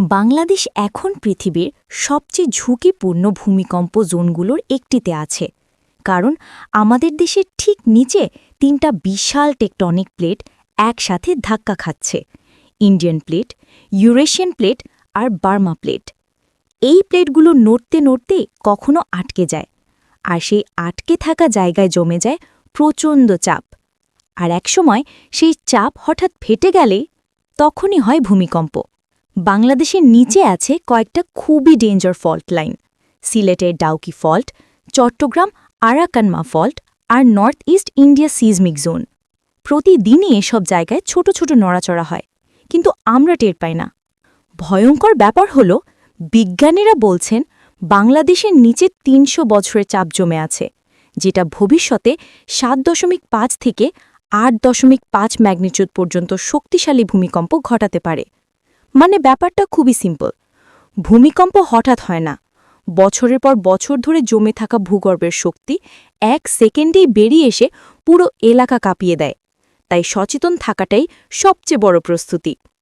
বাংলাদেশ এখন পৃথিবীর সবচেয়ে ঝুঁকিপূর্ণ ভূমিকম্প জোনগুলোর একটিতে আছে। কারণ আমাদের দেশের ঠিক নিচে তিনটা বিশাল টেকটনিক প্লেট একসাথে ধাক্কা খাচ্ছে। ইন্ডিয়ান প্লেট, ইউরেশিয়ান প্লেট আর বার্মা প্লেট। এই প্লেটগুলো নড়তে নড়তে কখনো আটকে যায়। আর সেই আটকে থাকা জায়গায় জমে যায় প্রচণ্ড চাপ। আর একসময় সেই চাপ হঠাৎ ফেটে গেলে তখনই হয় ভূমিকম্প। বাংলাদেশের নিচে আছে কয়েকটা খুবই ডেঞ্জার ফল্ট লাইন সিলেটের ডাউকি ফল্ট চট্টগ্রাম আরাকানমা ফল্ট আর north east India seismic zone প্রতিদিনই এসব জায়গায় ছোট ছোট নড়াচড়া হয়, কিন্তু আমরা টের পাই না। ভয়ঙ্কর ব্যাপার হল, বিজ্ঞানীরা বলছেন বাংলাদেশের নিচে তিনশো বছরের চাপ জমে আছে, যেটা ভবিষ্যতে সাত দশমিক পাঁচ থেকে আট দশমিক পাঁচ ম্যাগনিচিউড পর্যন্ত শক্তিশালী ভূমিকম্প ঘটাতে পারে। মানে ব্যাপারটা খুবই সিম্পল ভূমিকম্প হঠাৎ হয় না। বছরের পর বছর ধরে জমে থাকা ভূগর্ভের শক্তি এক সেকেন্ডেই বেরিয়ে এসে পুরো এলাকা কাঁপিয়ে দেয়। তাই সচেতন থাকাটাই সবচেয়ে বড় প্রস্তুতি।